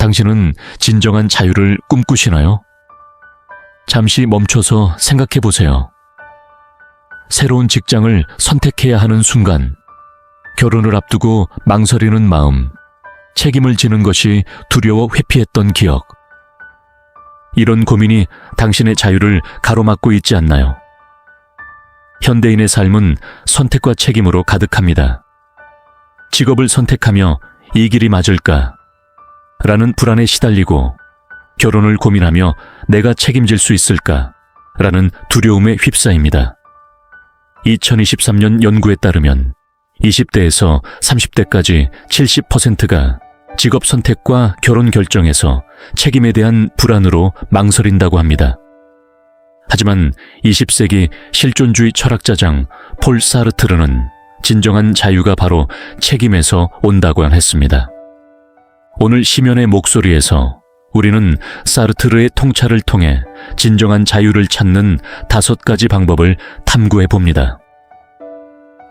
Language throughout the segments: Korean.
당신은 진정한 자유를 꿈꾸시나요? 잠시 멈춰서 생각해 보세요. 새로운 직장을 선택해야 하는 순간, 결혼을 앞두고 망설이는 마음, 책임을 지는 것이 두려워 회피했던 기억. 이런 고민이 당신의 자유를 가로막고 있지 않나요? 현대인의 삶은 선택과 책임으로 가득합니다. 직업을 선택하며 이 길이 맞을까? 라는 불안에 시달리고 결혼을 고민하며 내가 책임질 수 있을까? 라는 두려움에 휩싸입니다. 2023년 연구에 따르면 20대에서 30대까지 70%가 직업 선택과 결혼 결정에서 책임에 대한 불안으로 망설인다고 합니다. 하지만 20세기 실존주의 철학자장 폴 사르트르는 진정한 자유가 바로 책임에서 온다고 했습니다. 오늘 시면의 목소리에서 우리는 사르트르의 통찰을 통해 진정한 자유를 찾는 다섯 가지 방법을 탐구해 봅니다.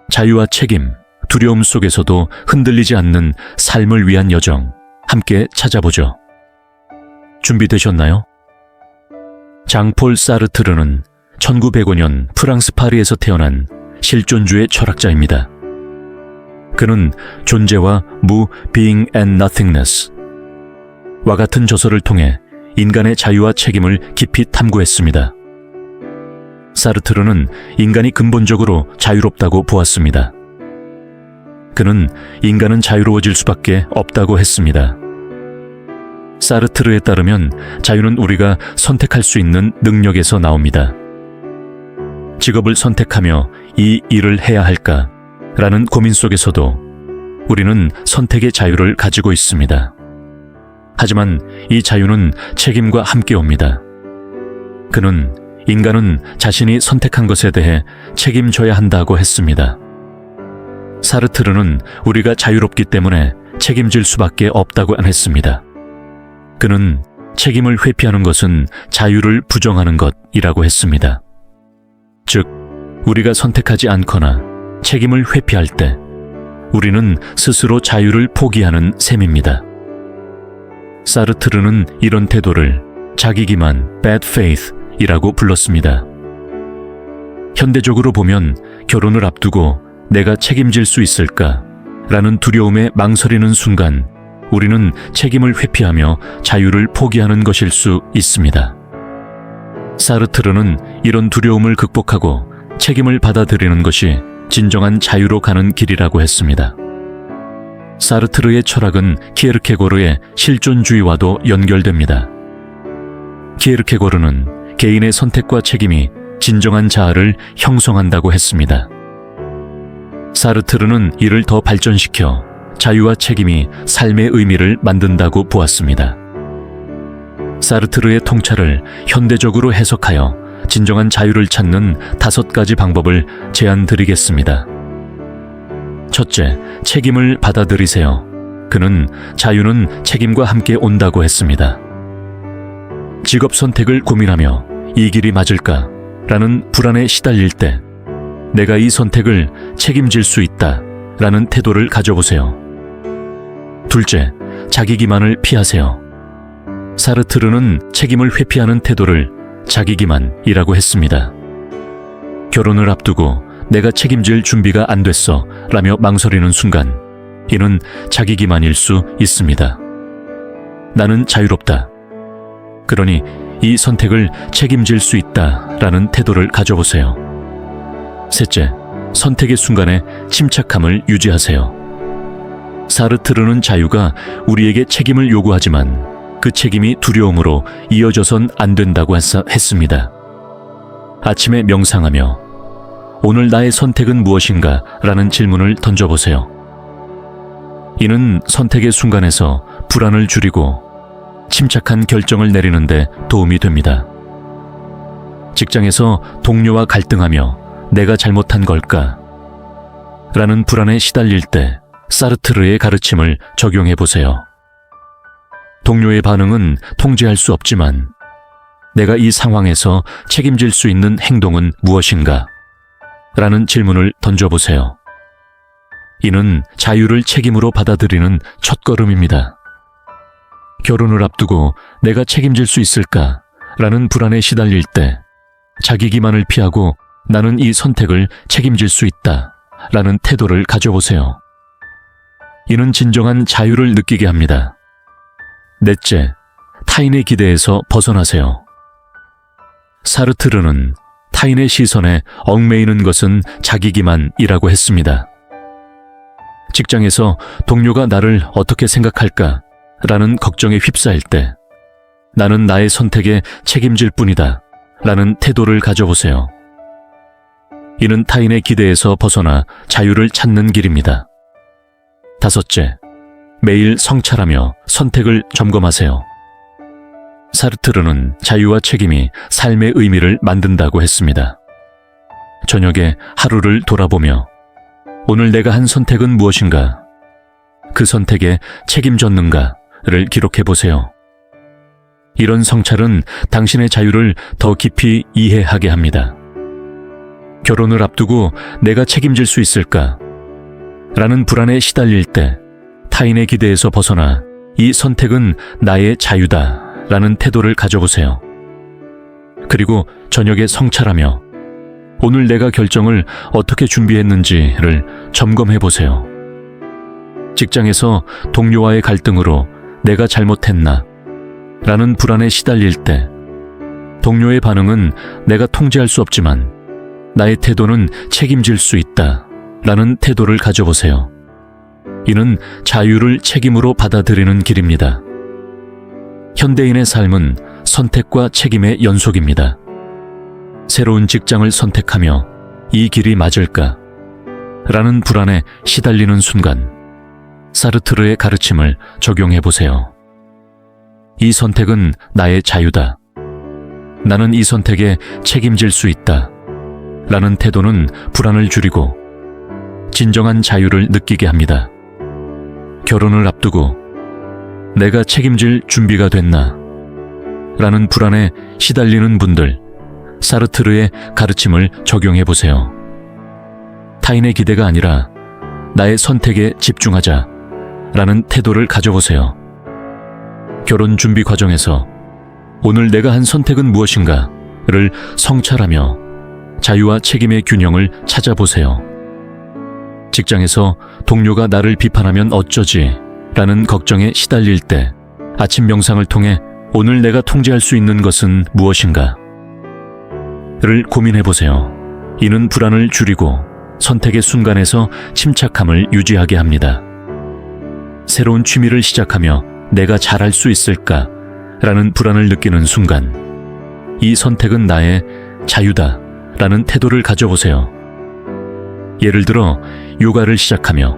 자유와 책임, 두려움 속에서도 흔들리지 않는 삶을 위한 여정, 함께 찾아보죠. 준비되셨나요? 장폴 사르트르는 1905년 프랑스 파리에서 태어난 실존주의 철학자입니다. 그는 존재와 무, being and nothingness 와 같은 저서를 통해 인간의 자유와 책임을 깊이 탐구했습니다. 사르트르는 인간이 근본적으로 자유롭다고 보았습니다. 그는 인간은 자유로워질 수밖에 없다고 했습니다. 사르트르에 따르면 자유는 우리가 선택할 수 있는 능력에서 나옵니다. 직업을 선택하며 이 일을 해야 할까? 라는 고민 속에서도 우리는 선택의 자유를 가지고 있습니다. 하지만 이 자유는 책임과 함께 옵니다. 그는 인간은 자신이 선택한 것에 대해 책임져야 한다고 했습니다. 사르트르는 우리가 자유롭기 때문에 책임질 수밖에 없다고 했습니다. 그는 책임을 회피하는 것은 자유를 부정하는 것이라고 했습니다. 즉, 우리가 선택하지 않거나 책임을 회피할 때 우리는 스스로 자유를 포기하는 셈입니다. 사르트르는 이런 태도를 자기 기만 bad faith 이라고 불렀습니다. 현대적으로 보면 결혼을 앞두고 내가 책임질 수 있을까? 라는 두려움에 망설이는 순간 우리는 책임을 회피하며 자유를 포기하는 것일 수 있습니다. 사르트르는 이런 두려움을 극복하고 책임을 받아들이는 것이 진정한 자유로 가는 길이라고 했습니다. 사르트르의 철학은 키에르케고르의 실존주의와도 연결됩니다. 키에르케고르는 개인의 선택과 책임이 진정한 자아를 형성한다고 했습니다. 사르트르는 이를 더 발전시켜 자유와 책임이 삶의 의미를 만든다고 보았습니다. 사르트르의 통찰을 현대적으로 해석하여 진정한 자유를 찾는 다섯 가지 방법을 제안 드리겠습니다. 첫째, 책임을 받아들이세요. 그는 자유는 책임과 함께 온다고 했습니다. 직업 선택을 고민하며 이 길이 맞을까? 라는 불안에 시달릴 때 내가 이 선택을 책임질 수 있다. 라는 태도를 가져보세요. 둘째, 자기 기만을 피하세요. 사르트르는 책임을 회피하는 태도를 자기 기만이라고 했습니다. 결혼을 앞두고 내가 책임질 준비가 안 됐어 라며 망설이는 순간 이는 자기 기만일 수 있습니다. 나는 자유롭다. 그러니 이 선택을 책임질 수 있다 라는 태도를 가져보세요. 셋째, 선택의 순간에 침착함을 유지하세요. 사르트르는 자유가 우리에게 책임을 요구하지만 그 책임이 두려움으로 이어져선 안 된다고 했- 했습니다. 아침에 명상하며 오늘 나의 선택은 무엇인가? 라는 질문을 던져보세요. 이는 선택의 순간에서 불안을 줄이고 침착한 결정을 내리는데 도움이 됩니다. 직장에서 동료와 갈등하며 내가 잘못한 걸까? 라는 불안에 시달릴 때 사르트르의 가르침을 적용해 보세요. 동료의 반응은 통제할 수 없지만 내가 이 상황에서 책임질 수 있는 행동은 무엇인가? 라는 질문을 던져보세요. 이는 자유를 책임으로 받아들이는 첫걸음입니다. 결혼을 앞두고 내가 책임질 수 있을까? 라는 불안에 시달릴 때 자기 기만을 피하고 나는 이 선택을 책임질 수 있다. 라는 태도를 가져보세요. 이는 진정한 자유를 느끼게 합니다. 넷째, 타인의 기대에서 벗어나세요. 사르트르는 타인의 시선에 얽매이는 것은 자기기만이라고 했습니다. 직장에서 동료가 나를 어떻게 생각할까? 라는 걱정에 휩싸일 때 나는 나의 선택에 책임질 뿐이다. 라는 태도를 가져보세요. 이는 타인의 기대에서 벗어나 자유를 찾는 길입니다. 다섯째, 매일 성찰하며 선택을 점검하세요. 사르트르는 자유와 책임이 삶의 의미를 만든다고 했습니다. 저녁에 하루를 돌아보며 오늘 내가 한 선택은 무엇인가? 그 선택에 책임졌는가를 기록해 보세요. 이런 성찰은 당신의 자유를 더 깊이 이해하게 합니다. 결혼을 앞두고 내가 책임질 수 있을까? 라는 불안에 시달릴 때 타인의 기대에서 벗어나 이 선택은 나의 자유다 라는 태도를 가져보세요. 그리고 저녁에 성찰하며 오늘 내가 결정을 어떻게 준비했는지를 점검해 보세요. 직장에서 동료와의 갈등으로 내가 잘못했나? 라는 불안에 시달릴 때 동료의 반응은 내가 통제할 수 없지만 나의 태도는 책임질 수 있다. 라는 태도를 가져보세요. 이는 자유를 책임으로 받아들이는 길입니다. 현대인의 삶은 선택과 책임의 연속입니다. 새로운 직장을 선택하며 이 길이 맞을까? 라는 불안에 시달리는 순간 사르트르의 가르침을 적용해 보세요. 이 선택은 나의 자유다. 나는 이 선택에 책임질 수 있다. 라는 태도는 불안을 줄이고 진정한 자유를 느끼게 합니다. 결혼을 앞두고 내가 책임질 준비가 됐나? 라는 불안에 시달리는 분들, 사르트르의 가르침을 적용해 보세요. 타인의 기대가 아니라 나의 선택에 집중하자 라는 태도를 가져보세요. 결혼 준비 과정에서 오늘 내가 한 선택은 무엇인가를 성찰하며 자유와 책임의 균형을 찾아보세요. 직장에서 동료가 나를 비판하면 어쩌지? 라는 걱정에 시달릴 때 아침 명상을 통해 오늘 내가 통제할 수 있는 것은 무엇인가? 를 고민해 보세요. 이는 불안을 줄이고 선택의 순간에서 침착함을 유지하게 합니다. 새로운 취미를 시작하며 내가 잘할 수 있을까? 라는 불안을 느끼는 순간 이 선택은 나의 자유다. 라는 태도를 가져보세요. 예를 들어 요가를 시작하며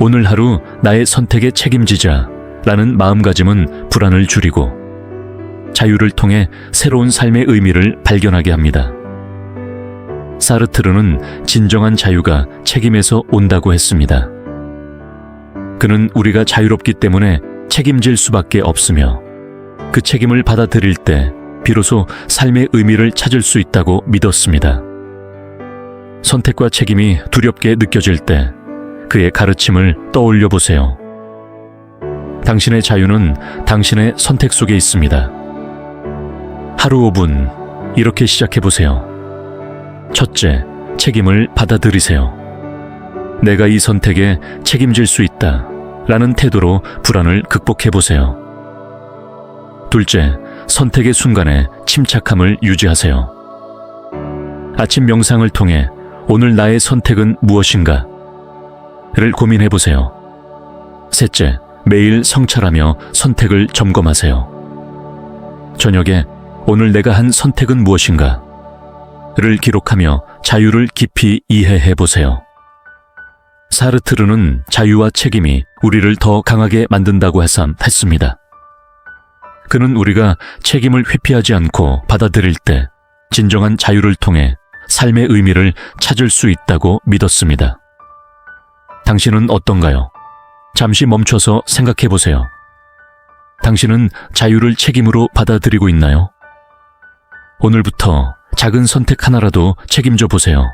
오늘 하루 나의 선택에 책임지자 라는 마음가짐은 불안을 줄이고 자유를 통해 새로운 삶의 의미를 발견하게 합니다. 사르트르는 진정한 자유가 책임에서 온다고 했습니다. 그는 우리가 자유롭기 때문에 책임질 수밖에 없으며 그 책임을 받아들일 때 비로소 삶의 의미를 찾을 수 있다고 믿었습니다. 선택과 책임이 두렵게 느껴질 때 그의 가르침을 떠올려 보세요. 당신의 자유는 당신의 선택 속에 있습니다. 하루 5분 이렇게 시작해 보세요. 첫째, 책임을 받아들이세요. 내가 이 선택에 책임질 수 있다. 라는 태도로 불안을 극복해 보세요. 둘째, 선택의 순간에 침착함을 유지하세요. 아침 명상을 통해 오늘 나의 선택은 무엇인가? 를 고민해 보세요. 셋째, 매일 성찰하며 선택을 점검하세요. 저녁에 오늘 내가 한 선택은 무엇인가? 를 기록하며 자유를 깊이 이해해 보세요. 사르트르는 자유와 책임이 우리를 더 강하게 만든다고 했습니다. 그는 우리가 책임을 회피하지 않고 받아들일 때 진정한 자유를 통해 삶의 의미를 찾을 수 있다고 믿었습니다. 당신은 어떤가요? 잠시 멈춰서 생각해 보세요. 당신은 자유를 책임으로 받아들이고 있나요? 오늘부터 작은 선택 하나라도 책임져 보세요.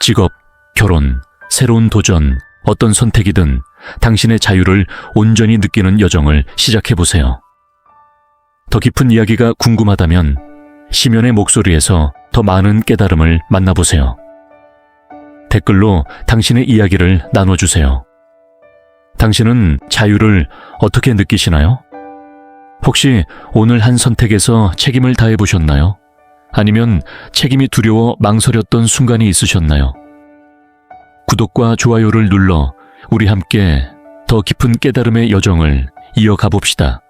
직업, 결혼, 새로운 도전, 어떤 선택이든 당신의 자유를 온전히 느끼는 여정을 시작해 보세요. 더 깊은 이야기가 궁금하다면 시면의 목소리에서 더 많은 깨달음을 만나보세요. 댓글로 당신의 이야기를 나눠주세요. 당신은 자유를 어떻게 느끼시나요? 혹시 오늘 한 선택에서 책임을 다해 보셨나요? 아니면 책임이 두려워 망설였던 순간이 있으셨나요? 구독과 좋아요를 눌러 우리 함께 더 깊은 깨달음의 여정을 이어가 봅시다.